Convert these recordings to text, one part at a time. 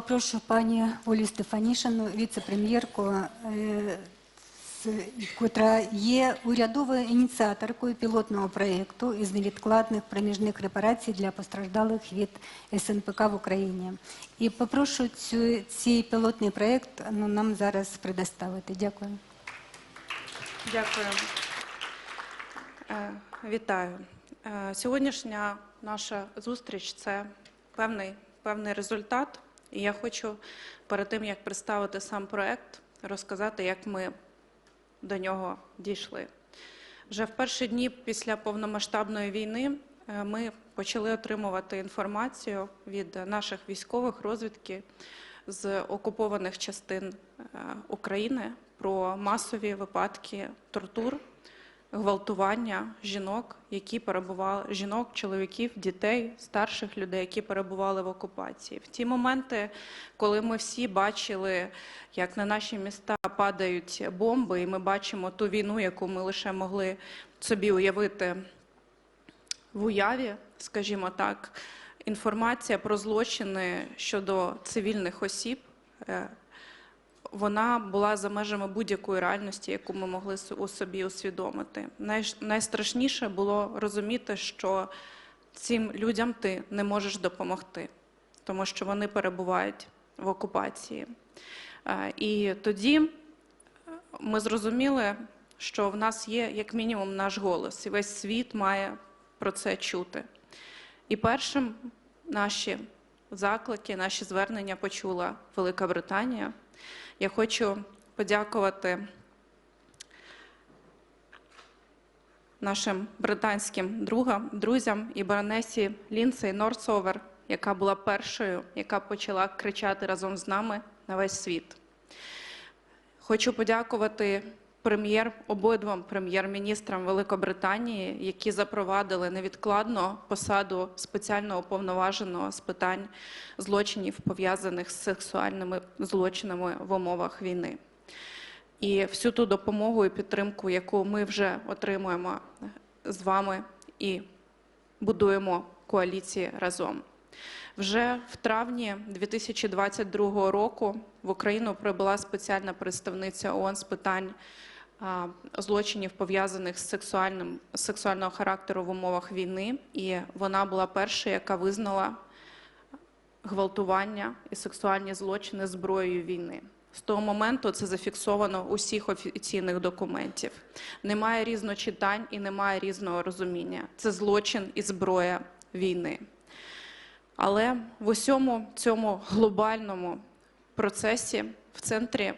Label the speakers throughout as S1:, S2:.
S1: попрошу пані Олю Стефанішину, віце-прем'єрку, е, котра є урядовою ініціаторкою пілотного проєкту із невідкладних проміжних репарацій для постраждалих від СНПК в Україні. І попрошу цю, цей пілотний проєкт ну, нам зараз предоставити. Дякую.
S2: Дякую. Е, Вітаю. Е, Сьогоднішня наша зустріч це певний, певний результат. І я хочу перед тим, як представити сам проект, розказати, як ми до нього дійшли. Вже в перші дні після повномасштабної війни е, ми почали отримувати інформацію від наших військових розвідки з окупованих частин е, України про масові випадки тортур, гвалтування жінок, які перебували жінок, чоловіків, дітей, старших людей, які перебували в окупації. В ті моменти, коли ми всі бачили, як на наші міста падають бомби, і ми бачимо ту війну, яку ми лише могли собі уявити в уяві, скажімо так, інформація про злочини щодо цивільних осіб. Вона була за межами будь-якої реальності, яку ми могли у собі усвідомити. Найстрашніше було розуміти, що цим людям ти не можеш допомогти, тому що вони перебувають в окупації. Е, І тоді е, ми зрозуміли, що в нас є як мінімум наш голос, і весь світ має про це чути. І першим наші заклики, наші звернення почула Велика Британія. Я хочу подякувати нашим британським другам, друзям і баронесі Лінсей Норсовер, яка була першою, яка почала кричати разом з нами на весь світ. Хочу подякувати прем'єр обидвом прем'єр-міністрам Великобританії, які запровадили невідкладно посаду спеціального уповноваженого з питань злочинів, пов'язаних з сексуальними злочинами в умовах війни. І всю ту допомогу і підтримку, яку ми вже отримуємо з вами і будуємо коаліції разом. Вже в травні 2022 року в Україну прибула спеціальна представниця ООН з питань злочинів, пов'язаних з сексуальним сексуального характеру в умовах війни, і вона була першою, яка визнала гвалтування і сексуальні злочини зброєю війни. З того моменту це зафіксовано у всіх офіційних документів. Немає різночитань і немає різного розуміння. Це злочин і зброя війни. Але в усьому цьому глобальному процесі в центрі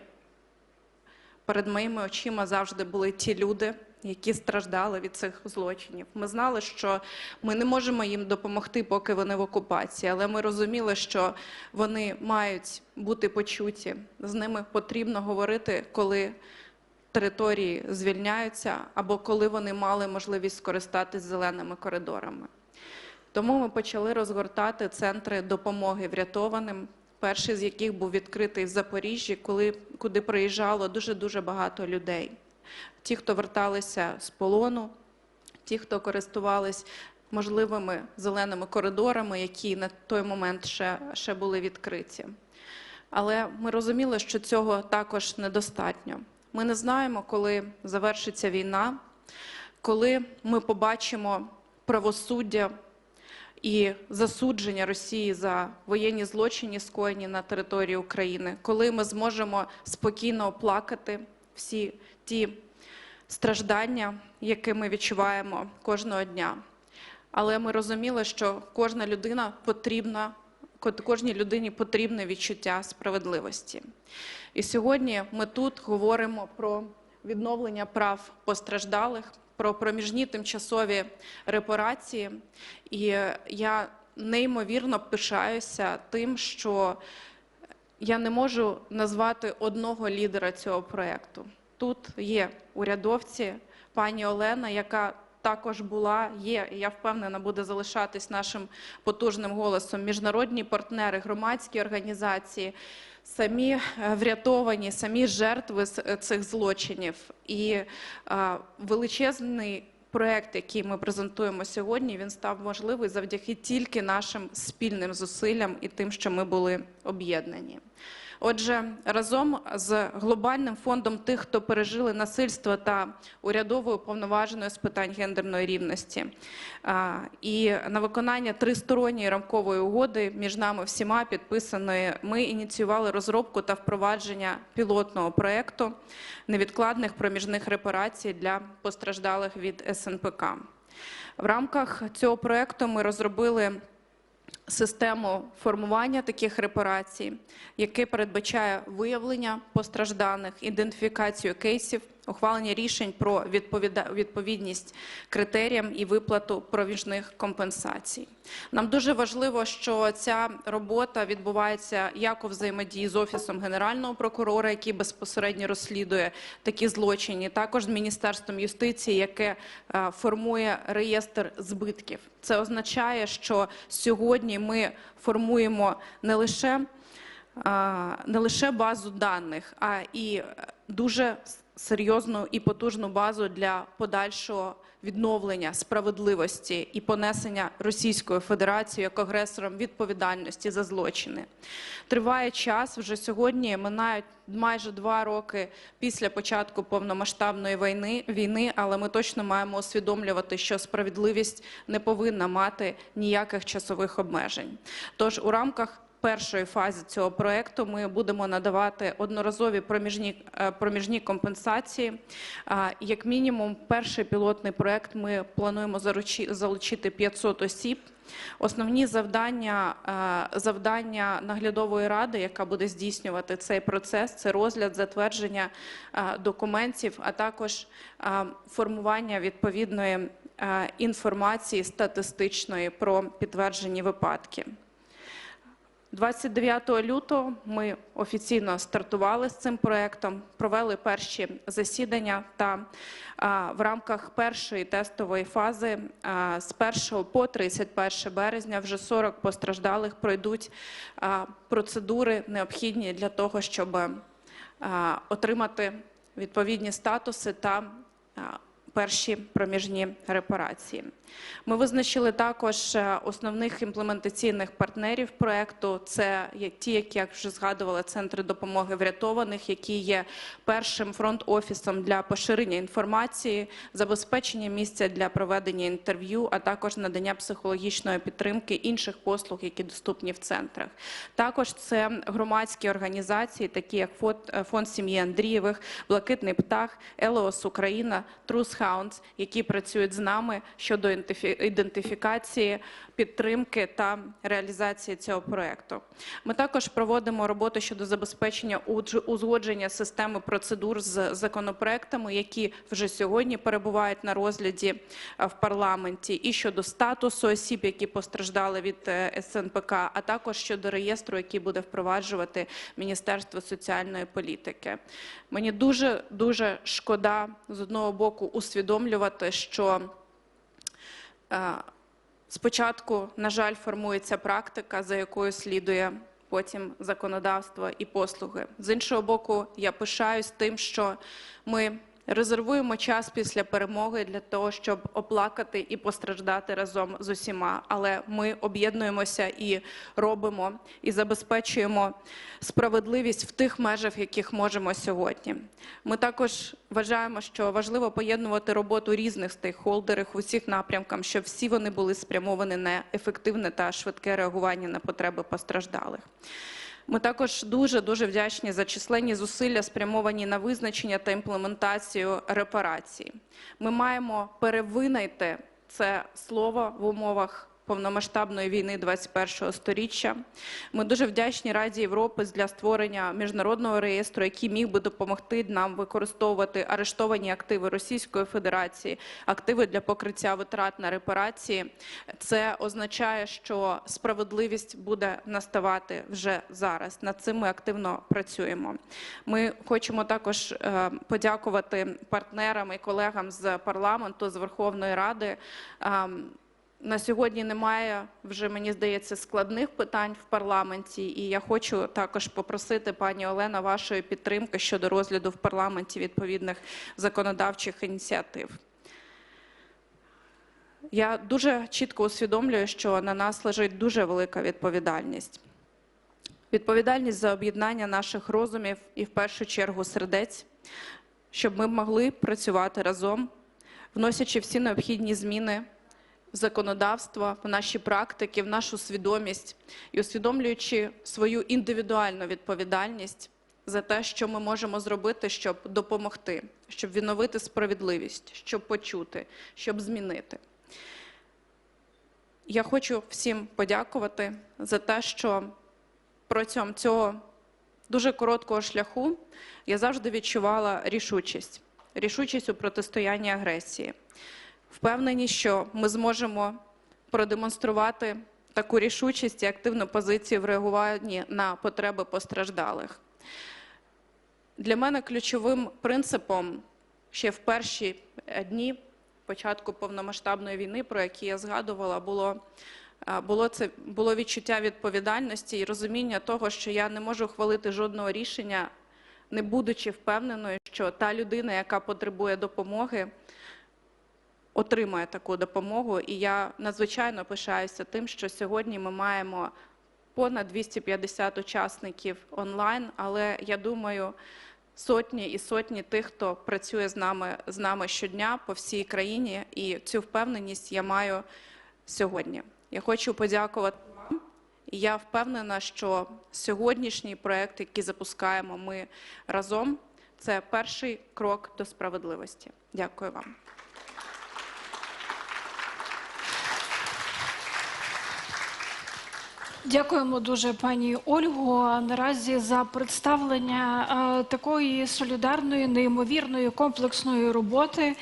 S2: перед моїми очима завжди були ті люди, які страждали від цих злочинів. Ми знали, що ми не можемо їм допомогти, поки вони в окупації, але ми розуміли, що вони мають бути почуті. З ними потрібно говорити, коли території звільняються, або коли вони мали можливість скористатись зеленими коридорами. Тому ми почали розгортати центри допомоги врятованим, перший з яких був відкритий в Запоріжжі, куди приїжджало дуже-дуже багато людей. Ті, хто верталися з полону, ті, хто користувались можливими зеленими коридорами, які на той момент ще були відкриті. Але ми розуміли, що цього також недостатньо. Ми не знаємо, коли завершиться війна, коли ми побачимо правосуддя і засудження Росії за воєнні злочини, скоєні на території України, коли ми зможемо спокійно оплакати всі ті страждання, які ми відчуваємо кожного дня. Але ми розуміли, що кожна людина потрібна, ко- кожній людині потрібне відчуття справедливості. І сьогодні ми тут говоримо про відновлення прав постраждалих, про проміжні тимчасові репарації. І я неймовірно пишаюся тим, що я не можу назвати одного лідера цього проєкту. Тут є урядовці, пані Олена, яка також була, є, і я впевнена, буде залишатись нашим потужним голосом. Міжнародні партнери, громадські організації, самі е, врятовані, самі жертви е, цих злочинів. І е, величезний проект, який ми презентуємо сьогодні, він став можливий завдяки тільки нашим спільним зусиллям і тим, що ми були об'єднані. Отже, разом з глобальним фондом тих, хто пережили насильство та урядовою повноваженою з питань гендерної рівності, і на виконання тристоронньої рамкової угоди між нами всіма підписаної, ми ініціювали розробку та впровадження пілотного проекту невідкладних проміжних репарацій для постраждалих від СНПК. В рамках цього проекту ми розробили систему формування таких репарацій, яке передбачає виявлення постражданих, ідентифікацію кейсів, ухвалення рішень про відповідність критеріям і виплату провіжних компенсацій. Нам дуже важливо, що ця робота відбувається як у взаємодії з офісом генерального прокурора, який безпосередньо розслідує такі злочини, також з міністерством юстиції, яке е, формує реєстр збитків. Це означає, що сьогодні ми формуємо не лише не лише базу даних, а і е, дуже серйозну і потужну базу для подальшого відновлення справедливості і понесення Російською Федерацією як агресором відповідальності за злочини. Триває час вже сьогодні. Минають майже два роки після початку повномасштабної війни, війни, але ми точно маємо усвідомлювати, що справедливість не повинна мати ніяких часових обмежень. Тож у рамках першої фази цього проекту ми будемо надавати одноразові проміжні, е, проміжні компенсації. Як мінімум, перший пілотний проект ми плануємо залучити 500 осіб. Основні завдання, е, завдання наглядової ради, яка буде здійснювати цей процес, це розгляд затвердження е, документів, а також формування відповідної інформації статистичної про підтверджені випадки. 29 лютого ми офіційно стартували з цим проектом, провели перші засідання та в рамках першої тестової фази з 1 по 31 березня вже 40 постраждалих пройдуть процедури необхідні для того, щоб отримати відповідні статуси та перші проміжні репарації. Ми визначили також е, основних імплементаційних партнерів проекту. Це ті, які як вже згадувала, центри допомоги врятованих, які є першим фронт-офісом для поширення інформації, забезпечення місця для проведення інтерв'ю, а також надання психологічної підтримки інших послуг, які доступні в центрах. Також це громадські організації, такі як Фонд, е, сім'ї Андрієвих, Блакитний птах, Елеос Україна, Трус Hounds, які працюють з нами щодо ідентифікації, підтримки та реалізації цього проекту. Ми також проводимо роботу щодо забезпечення узгодження системи процедур з законопроектами, які вже сьогодні перебувають на розгляді е, в парламенті, і щодо статусу осіб, які постраждали від е, СНПК, а також щодо реєстру, який буде впроваджувати Міністерство соціальної політики. Мені дуже дуже шкода з одного боку усвідомлювати, що Е, Спочатку, на жаль, формується практика, за якою слідує потім законодавство і послуги. З іншого боку, я пишаюсь тим, що ми резервуємо час після перемоги для того, щоб оплакати і постраждати разом з усіма. Але ми об'єднуємося і робимо, і забезпечуємо справедливість в тих межах, яких можемо сьогодні. Ми також вважаємо, що важливо поєднувати роботу різних стейкхолдерів у всіх напрямках, щоб всі вони були спрямовані на ефективне та швидке реагування на потреби постраждалих. Ми також дуже дуже вдячні за численні зусилля, спрямовані на визначення та імплементацію репарацій. Ми маємо перевинайти це слово в умовах повномасштабної війни 21-го сторіччя. Ми дуже вдячні Раді Європи для створення міжнародного реєстру, який міг би допомогти нам використовувати арештовані активи Російської Федерації, активи для покриття витрат на репарації. Це означає, що справедливість буде наставати вже зараз. Над цим ми активно працюємо. Ми хочемо також е, подякувати партнерам і колегам з парламенту, з Верховної Ради. На сьогодні немає вже, мені здається, складних питань в парламенті, і я хочу також попросити пані Олена вашої підтримки щодо розгляду в парламенті відповідних законодавчих ініціатив. Я дуже чітко усвідомлюю, що на нас лежить дуже велика відповідальність. Відповідальність за об'єднання наших розумів і в першу чергу сердець, щоб ми могли працювати разом, вносячи всі необхідні зміни в законодавство, в наші практики, в нашу свідомість і усвідомлюючи свою індивідуальну відповідальність за те, що ми можемо зробити, щоб допомогти, щоб відновити справедливість, щоб почути, щоб змінити. Я хочу всім подякувати за те, що протягом цього дуже короткого шляху я завжди відчувала рішучість, рішучість у протистоянні агресії. Впевнені, що ми зможемо продемонструвати таку рішучість і активну позицію в реагуванні на потреби постраждалих. Для мене ключовим принципом ще в перші е, дні початку повномасштабної війни, про які я згадувала, було, е, було, це, було відчуття відповідальності і розуміння того, що я не можу ухвалити жодного рішення, не будучи впевненою, що та людина, яка потребує допомоги, отримає таку допомогу. І я надзвичайно пишаюся тим, що сьогодні ми маємо понад 250 учасників онлайн, але я думаю, сотні і сотні тих, хто працює з нами, з нами щодня по всій країні, і цю впевненість я маю сьогодні. Я хочу подякувати вам. Я впевнена, що сьогоднішній проект, який запускаємо ми разом, це перший крок до справедливості. Дякую вам.
S3: Дякуємо дуже пані Ольго. Наразі за представлення е, такої солідарної, неймовірної комплексної роботи